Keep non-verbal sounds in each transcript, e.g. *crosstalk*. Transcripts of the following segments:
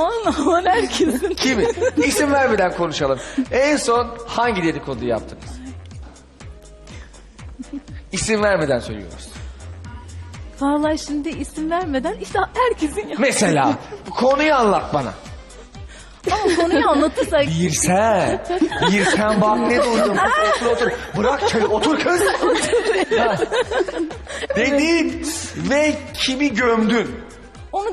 Aman herkesin. Kimi? İsim vermeden konuşalım. En son hangi dedikoduyu yaptınız? İsim vermeden söylüyoruz. Vallahi şimdi isim vermeden işte herkesin ya. Mesela konuyu anlat bana. Ama konuyu anlatırsak Bir sen. Bir sen bak ne duydum. Otur otur. Bırak çayı otur kız. Ha. Dedin ve kimi gömdün?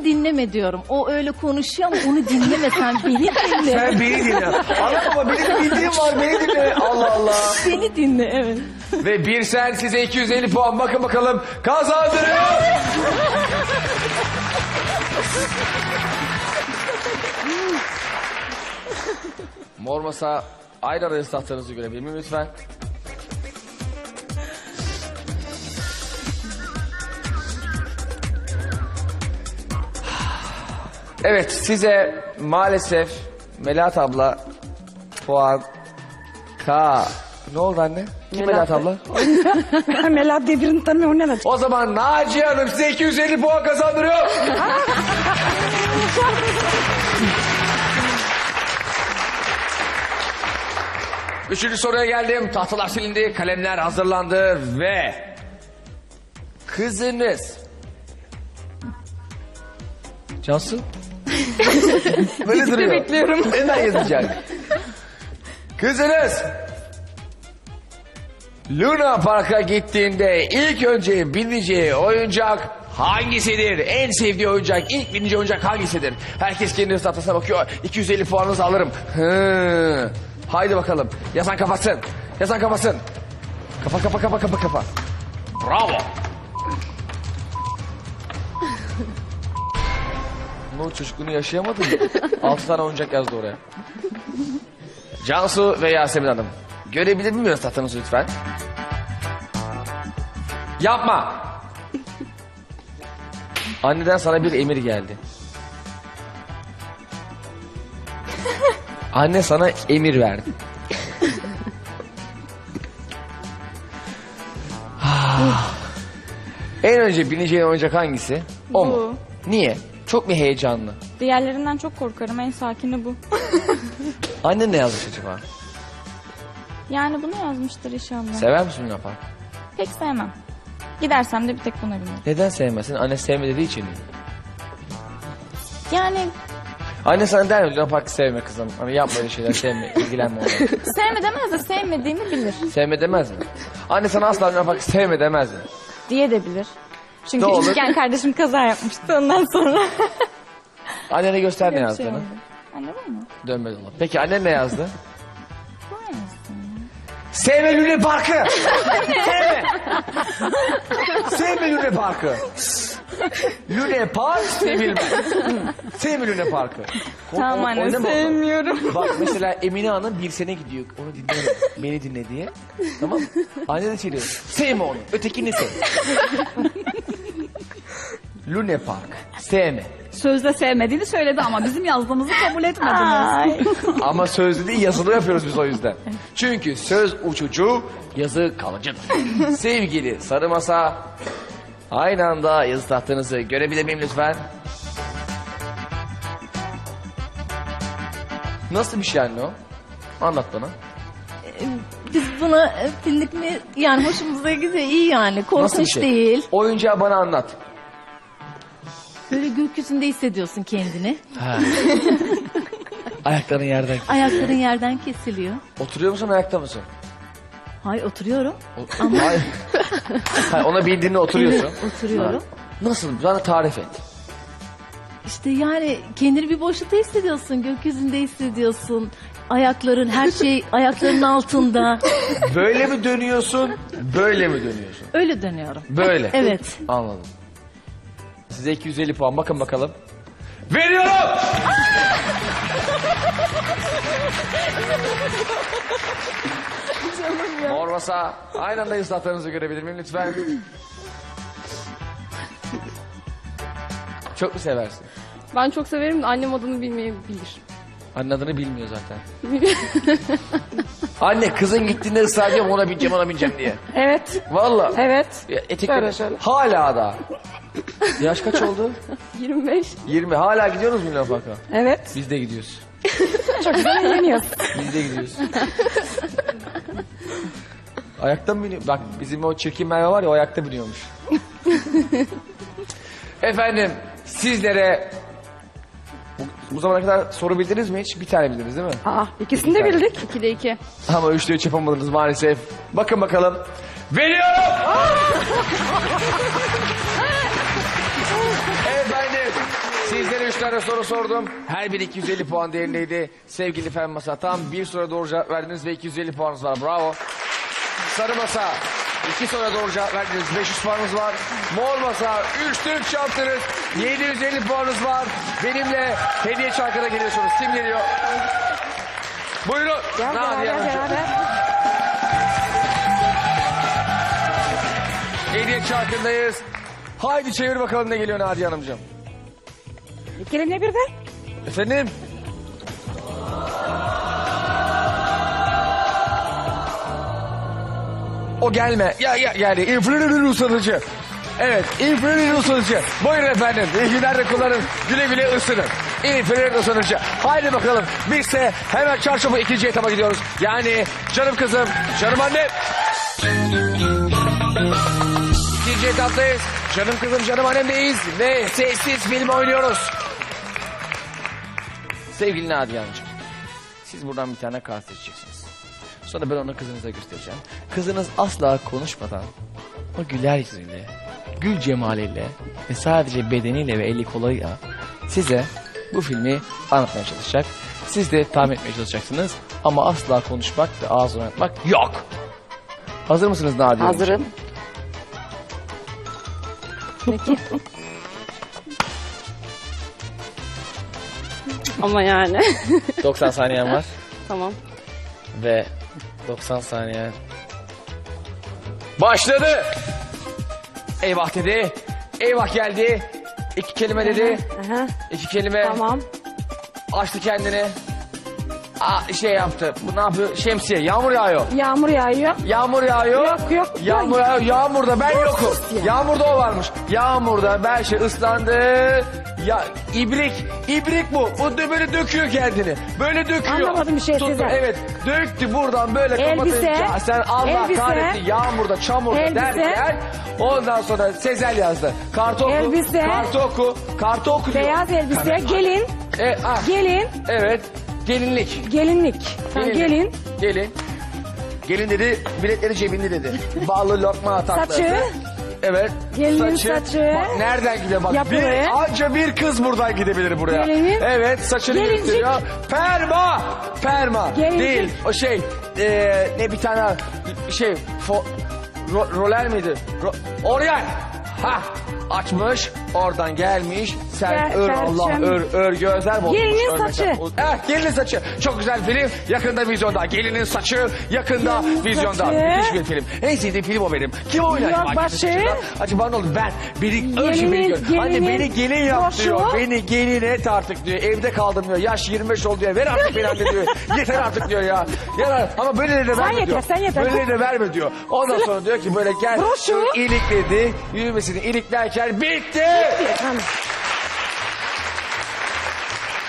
Onu dinleme diyorum. O öyle konuşuyor ama onu dinleme sen beni dinle. Sen beni dinle. Anam ama benim bildiğim var beni dinle. Allah Allah. Beni dinle evet. Ve bir sen size 250 puan bakın bakalım kazandırıyor. Mor masa aynı araya ıslattığınızı görebilir miyim lütfen? Evet size maalesef Melahat abla puan K. Ne oldu anne? Kim Melahat abla? *laughs* Melahat diye birini tanımıyorum ne? O zaman Naciye Hanım size 250 puan kazandırıyor. *laughs* Üçüncü soruya geldim. Tahtalar silindi, kalemler hazırlandı ve... Kızınız... Cansu? *laughs* Böyle duruyor. bekliyorum. Neden yazacak? Kızınız... Luna Park'a gittiğinde ilk önce bineceği oyuncak hangisidir? En sevdiği oyuncak, ilk bineceği oyuncak hangisidir? Herkes kendi tahtasına bakıyor. 250 puanınızı alırım. Hı. Haydi bakalım. Yazan kapatsın. Yazan kapatsın. Kapa kapa kapa kapa kapa. Bravo. Bu çocukluğunu yaşayamadı mı? *laughs* 6 tane oyuncak yazdı oraya. Cansu ve Yasemin Hanım. Görebilir miyim tahtanızı lütfen? Yapma. *laughs* Anneden sana bir emir geldi. Anne sana emir verdi. *laughs* en önce bineceğin oyuncak hangisi? O mu? Niye? Çok mu heyecanlı? Diğerlerinden çok korkarım. En sakini bu. *laughs* Annen ne yazmış acaba? Yani bunu yazmıştır inşallah. Sever misin Luna Park? Pek sevmem. Gidersem de bir tek buna binerim. Neden sevmesin? Anne sevme dediği için mi? Yani Anne sana der mi Luna Park'ı sevme kızım. Hani yapma öyle şeyler sevme, *laughs* ilgilenme onunla. sevme demez de sevmediğimi bilir. sevme demez mi? Anne sana asla Luna Park'ı sevme demez mi? Diye de bilir. Çünkü olur? küçükken kardeşim kaza yapmıştı ondan sonra. *laughs* Annene göster ne şey yazdığını. oldu. Anladın mı? Dönme dolap. Peki annen ne yazdı? Sevme Luna Park'ı! *laughs* sevme! sevme Luna Park'ı! Luna Park sevilmez. sevme Luna Park'ı. O- Tamam o- anne oynama onu. sevmiyorum. Bak mesela Emine Hanım bir sene gidiyor. Onu dinle. Beni dinle diye. Tamam? Anne de söylüyor. Sevme onu. Ötekini sev. Luna Park. Sevme. Sözde sevmediğini söyledi ama bizim yazdığımızı kabul etmediniz. *laughs* Ama sözlü değil yazılı yapıyoruz biz o yüzden. Çünkü söz uçucu, yazı kalıcıdır. *laughs* Sevgili Sarı Masa, aynı anda yazı tahtınızı görebilir miyim lütfen? Nasıl bir şey anne o? Anlat bana. Biz buna e, pillik mi yani hoşumuza gidiyor iyi yani Nasıl bir korkunç şey? değil. Oyuncağı bana anlat. Böyle gökyüzünde hissediyorsun kendini. Ha. *laughs* Ayakların yerden. Ayakların yerden kesiliyor. Oturuyor musun ayakta mısın? Hayır oturuyorum. O- Hayır. *laughs* Hayır, ona bildiğinde oturuyorsun. Evet, oturuyorum. Nasıl? Bana tarif et. İşte yani kendini bir boşlukta hissediyorsun. Gökyüzünde hissediyorsun. Ayakların her şey *laughs* ayaklarının altında. Böyle mi dönüyorsun? Böyle mi dönüyorsun? Öyle dönüyorum. Böyle. Evet. Anladım. Size 250 puan bakın bakalım. Veriyorum! Mor masa. Aynı anda ıslatlarınızı görebilir miyim lütfen? Çok mu seversin? Ben çok severim de annem adını bilmeyebilir. Anne adını bilmiyor zaten. *laughs* Anne kızın gittiğinde ısrar ediyorum ona bineceğim ona bineceğim diye. Evet. Valla. Evet. Ya, etekleri- Şöyle, şöyle. Hala da. Yaş kaç oldu? *laughs* 25. 20. Hala gidiyorsunuz mu Luna Park'a? Evet. Biz de gidiyoruz. *laughs* Çok güzel eğleniyoruz. Biz de gidiyoruz. ayakta mı biniyor? Bak bizim o çirkin Merve var ya o ayakta biniyormuş. Efendim sizlere bu, zamana kadar soru bildiniz mi hiç? Bir tane bildiniz değil mi? Aa, ikisini de bildik. 2'de 2. Ama üçte üç yapamadınız maalesef. Bakın bakalım. Veriyorum. *laughs* Efendim sizlere üç tane soru sordum. Her biri 250 puan değerindeydi. Sevgili Fen Masa tam bir soruya doğru cevap verdiniz ve 250 puanınız var. Bravo. Sarı Masa iki soruya doğru cevap verdiniz. 500 puanınız var. Mor Masa 3'te 3 yaptınız. 750 puanınız var. Benimle hediye çarkına geliyorsunuz. Kim geliyor? Buyurun. Gel Nadia beraber Hanımcığım. beraber. Hediye çarkındayız. Haydi çevir bakalım ne geliyor Nadia Hanımcığım. İki elimle birden. Efendim? O gelme. Ya ya geldi. İnfluencer ısıtıcı. Evet, influencer ısıtıcı. Buyurun efendim. İyi günler de kullanın. Güle güle ısının. İnfluencer ısıtıcı. Haydi bakalım. Biz de hemen çarşamba ikinci etapa gidiyoruz. Yani canım kızım, canım annem. İkinci etaptayız. Canım kızım, canım annemdeyiz. Ve sessiz film oynuyoruz. Sevgili Nadia Hanımcığım. Siz buradan bir tane kart seçeceksiniz. Sonra ben onu kızınıza göstereceğim. Kızınız asla konuşmadan o güler yüzüyle, gül cemaliyle ve sadece bedeniyle ve eli koluyla size bu filmi anlatmaya çalışacak. Siz de tahmin etmeye çalışacaksınız. Ama asla konuşmak ve ağzını oynatmak yok. Hazır mısınız Nadia? Hazırım. Ama yani. 90 saniyen var. tamam. Ve 90 saniye. Başladı. Eyvah dedi. Eyvah geldi. İki kelime dedi. Aha, İki kelime. tamam. Açtı kendini. Aa, şey yaptı. Bu ne yapıyor? Şemsiye. Yağmur yağıyor. Yağmur yağıyor. Yağmur yağıyor. Yok, yok. Yağmur yağıyor. Yağmurda ben yokum. sus ya. Yağmurda o varmış. Yağmurda ben şey ıslandı. Ya ibrik. İbrik bu. Bu da böyle döküyor kendini. Böyle döküyor. Anlamadım bir şey Tuttu, Sezen. Evet. Döktü buradan böyle Elbise. kapatınca. Sen Allah Elbise. kahretsin. Yağmurda, çamurda Elbise. derken. Ondan sonra Sezel yazdı. Kartı oku. Elbise. Kartı oku. Kartı oku diyor. Beyaz elbise, gelin, E, ah, gelin, evet. Gelinlik. gelinlik. Tamam, gelin. Gelin. Gelin dedi, biletleri cebinde dedi. Bağlı lokma *laughs* tatlısı. Saçı. Evet. Gelinin saçı. Bak, nereden gidiyor bak. Yap bir, buraya. anca bir kız buradan gidebilir buraya. Gelinin. Evet saçını Gelincik. gösteriyor. Perma. Perma. Gelincik. Değil. O şey. eee, ne bir tane şey. Fo, ro, roller miydi? Ro, Oriel. Ha. Açmış. Oradan gelmiş. Sen Gel- ör. Allah ör ör gözler bozmuş. Gelinin Örnek- saçı. Evet gelinin saçı. Çok güzel film. Yakında vizyonda. Gelinin saçı yakında Gelinin vizyonda. saçı. Müthiş bir film. En sevdiğim film o benim. Kim oynar? Yok, başı. Acaba ne olur? Ben beni önce Gelinin- beni gör. Anne gelinin beni gelin yap başı. diyor. Beni gelin et artık diyor. Evde kaldım diyor. Yaş 25 oldu diyor. Ver artık beni anne diyor. *laughs* Yeter artık diyor ya. ya ama böyle de verme yeter, diyor. sen yeter. Böyle de verme diyor. Ondan sonra diyor ki böyle gel. Broşu. İlikledi. Yürümesini iliklerken bitti. Tamam.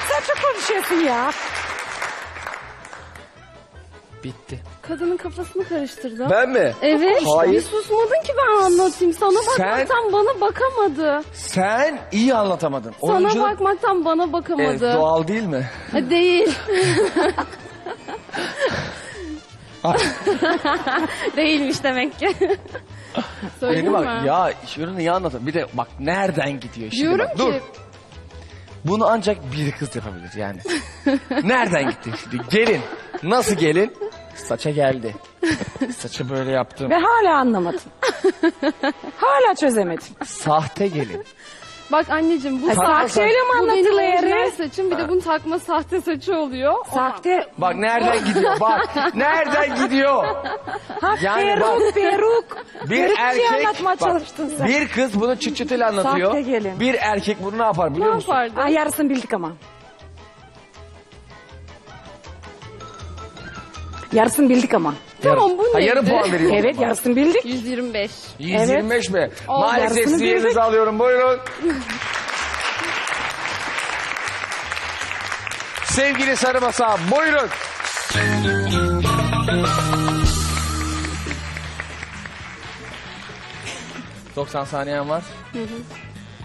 Sen çok konuşuyorsun ya. Bitti. Kadının kafasını karıştırdım. Ben mi? Evet. Hayır. Bir susmadın ki ben anlatayım. Sana Sen- bakmaktan bana bakamadı. Sen iyi anlatamadın. Sana Oyunculuk bakmaktan bana e, bakamadı. doğal değil mi? Ha, Değil. *laughs* *laughs* Değilmiş demek ki. Söyleyeyim Beni mi? bak ya şunu niye anlatın? Bir de bak nereden gidiyor şimdi Diyorum bak, ki dur. Bunu ancak bir kız yapabilir yani. *laughs* nereden gitti şimdi? Gelin. Nasıl gelin? Saça geldi. *laughs* Saçı böyle yaptım. Ve hala anlamadım. *laughs* hala çözemedim. Sahte gelin. Bak anneciğim bu Bak sahte. şöyle mi Bu saçım bir de bunun takma sahte saçı oluyor. Sahte. Bak nereden gidiyor bak. Nereden gidiyor? Ha Yani bak- peruk. Bir Perukçuya erkek anlatmaya çalıştın sen. bir kız bunu çıt çıtıyla anlatıyor. Sahte gelin. Bir erkek bunu ne yapar Ne biliyor musun? yapardın? Ay yarısını bildik ama. Yarısını bildik ama. Tamam bu Ha, yarım puan veriyorum. Evet yarısını bildik. 125. 125 mi? Maalesef yarısını bildik. alıyorum. Buyurun. Sevgili Sarı Masa buyurun. ...90 saniyen var.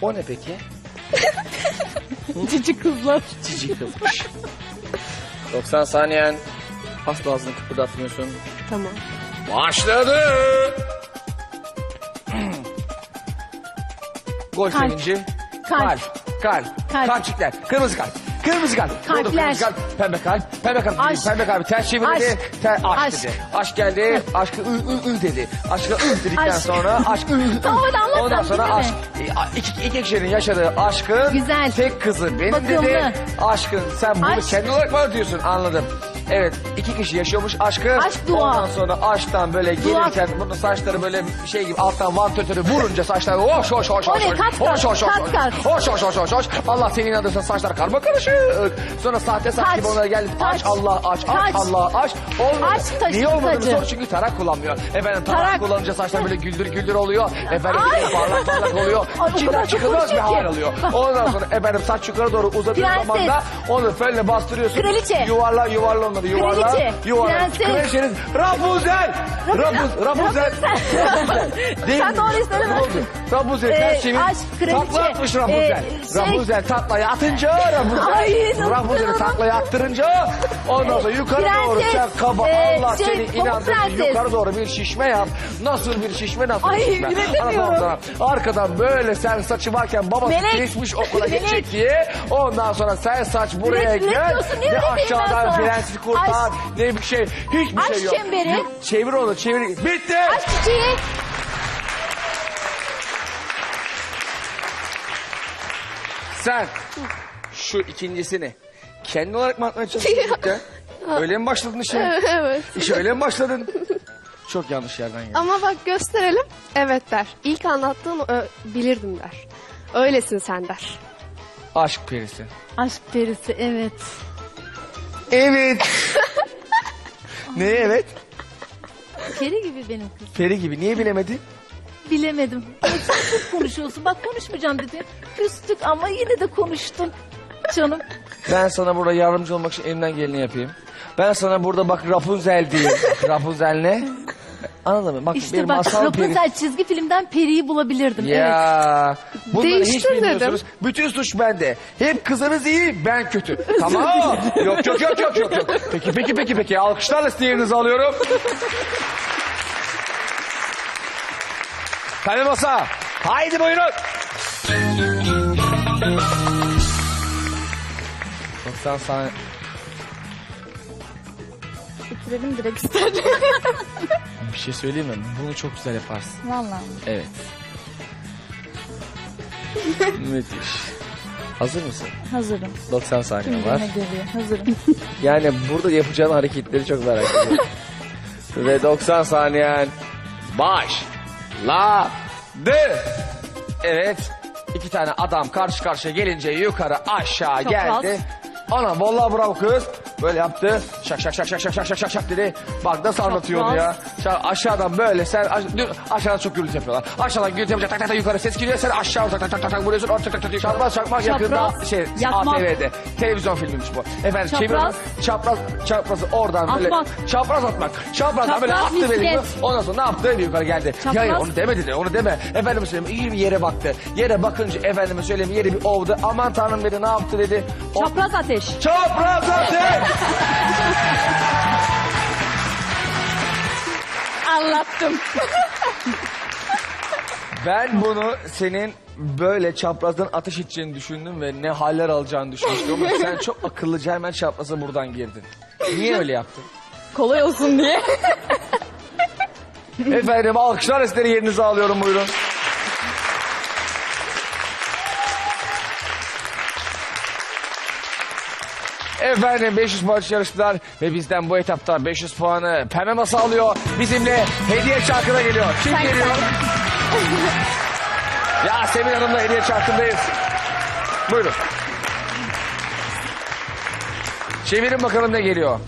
O ne peki? *laughs* Cici kızlar. Cici kızmış. 90 saniyen. Asla ağzını kıpırdatmıyorsun. Tamam. Başladı. Gol Kalp. sevinci. Kalp. Kalp. Kalp. Kalp. Kalpçikler. Kırmızı kalp. Kırmızı kalp. Kalpler. kırmızı kalp. Pembe kalp. Pembe kalp. Aşk. Pembe kalp. Ters çevirdi. Aşk. Ter, aşk, Aşk. dedi. Aşk geldi. Aşkı ı ı ı dedi. Aşkı ı dedikten Aşk. sonra aşk ı ı. *laughs* Tamam, hadi anlat Ondan sonra aşk. E, İki, iki kişinin yaşadığı aşkın Güzel. tek kızı benim Bakımlı. dedi. Aşkın sen bunu Aşk. kendi olarak mı diyorsun anladım. Evet iki kişi yaşıyormuş aşkı. Aşk dua. Ondan sonra aşktan böyle gelirken bunun saçları böyle şey gibi alttan vantötörü vurunca saçlar hoş hoş hoş hoş ne? hoş Kat kat, hoş hoş hoş kat kat. hoş hoş hoş hoş hoş Allah senin adına saçlar karma karışık. Sonra sahte saç Taç. gibi onlara geldi. Aç Taç. Allah aç aç Taç. Allah aç. Olmuyor. Aç taşı Niye olmadığını tacı. sor çünkü tarak kullanmıyor. Efendim tarak, Tarak. kullanınca saçlar böyle güldür güldür oluyor. Efendim Ay. parlak parlak oluyor. Ay, o İçinden kadar çıkılmaz bir konuşuyor hal ki. alıyor. Ondan sonra efendim saç yukarı doğru uzadığı Prenses. zaman da onu fönle bastırıyorsun. Kraliçe. Yuvarla yuvarla onları yuvarla. Kraliçe. Yuvarla. Prenses. Kraliçenin Rapunzel. Rapunzel. Rapunzel. Değil Sen mi? doğru söylemedin. Ne oldu? Rapunzel Ee, ters çevir. aşk, kraliçe. Takla atmış Rapunzel. Ee, şey- Rapunzel taklaya atınca Rapunzel. Ay, Rapunzel'i taklaya attırınca ondan sonra yukarı doğru Prenses. sen kaba Ee, Allah şey, seni Pamuk. Prenses. Yukarı doğru bir şişme yap. Nasıl bir şişme nasıl Ay, bir şişme. üretemiyorum. Ondan sonra Arkadan böyle sen saçı varken babası Melek. kesmiş okula Melek. diye. Ondan sonra sen saç buraya Üret- gel. ne Ne üreteyim ben aşağıdan sana? prensi kurtar. Aşk. Ne bir şey. Hiçbir Aşk şey yok. çemberi. Çevir onu çevir. Bitti. Aşk çiçeği. Sen şu ikincisini kendi olarak mı atmaya çalışıyorsun? *laughs* öyle mi başladın işe? evet. İşe öyle mi başladın? Çok yanlış yerden geldi. Ama bak gösterelim. Evet der. İlk anlattığın ö- bilirdim der. Öylesin sen der. Aşk perisi. Aşk perisi evet. Evet. ne evet? Peri gibi benim kızım. Peri gibi. Niye bilemedin? Bilemedim. Sen çok konuşuyorsun. Bak konuşmayacağım dedi. Küstük ama yine de konuştun. Canım. Ben sana burada yardımcı olmak için elimden geleni yapayım. Ben sana burada bak Rapunzel diyeyim. *laughs* Rapunzel ne? Anladın mı? Bak İşte bak masal peri. Rapunzel çizgi filmden periyi bulabilirdim. Evet. Ya bunları hiç Değiştir bilmiyorsunuz. Bütün suç bende. Hep kızınız iyi, ben kötü. *laughs* Tamam. yok yok yok yok yok. yok. Peki peki peki peki. Alkışlarla size yerinizi alıyorum. *laughs* Kalem masa. Haydi buyurun. 90 saniye. Bitirelim direkt isterdim. *laughs* Bir şey söyleyeyim mi? Bunu çok güzel yaparsın. Vallahi. Evet. Müthiş. Hazır mısın? Hazırım. 90 saniye var. Geliyor. Hazırım. *laughs* Yani burada yapacağın hareketleri çok merak ediyorum. *laughs* Ve 90 saniyen başladı. Evet. iki tane adam karşı karşıya gelince yukarı aşağı Çok geldi. Ana vallahi bravo kız. Böyle yaptı. Şak şak şak şak şak şak şak şak şak dedi. Bak nasıl anlatıyor onu ya. Şak- aşağıdan böyle sen aş- dü- aşağıdan çok gürültü yapıyorlar. Aşağıdan gürültü yapınca tak tak tak yukarı ses geliyor. Sen aşağı tak tak tak tak tak vuruyorsun. Orta tak tak tak çarpmaz çakmak yakında şey yakmak. ATV'de. Televizyon filmiymiş bu. Efendim Çapraz. çeviriyorum. Çapraz çaprazı oradan böyle Atmak. çapraz atmak. Çapraz, böyle Çapraz attı beni. Ondan sonra ne yaptı? Bir yukarı geldi. Çapraz. Ya onu demedi de onu deme. Efendim söyleyeyim iyi bir yere baktı. Yere bakınca efendime söyleyeyim yeri bir ovdu. Aman tanrım dedi ne yaptı dedi. O- Çapraz ateş. Çapraz ateş. Anlattım. Ben bunu senin böyle çaprazdan ateş edeceğini düşündüm ve ne haller alacağını düşünmüştüm ama sen çok akıllıca hemen çapraza buradan girdin. Niye öyle yaptın? Kolay olsun diye. Efendim alkışlar esleri yerinize alıyorum buyurun. Efendim 500 puan yarıştılar ve bizden bu etapta 500 puanı Pembe Masa alıyor. Bizimle hediye çarkına geliyor. Kim geliyor? *laughs* Yasemin Hanım'la hediye çarkındayız. Buyurun. Çevirin bakalım ne geliyor.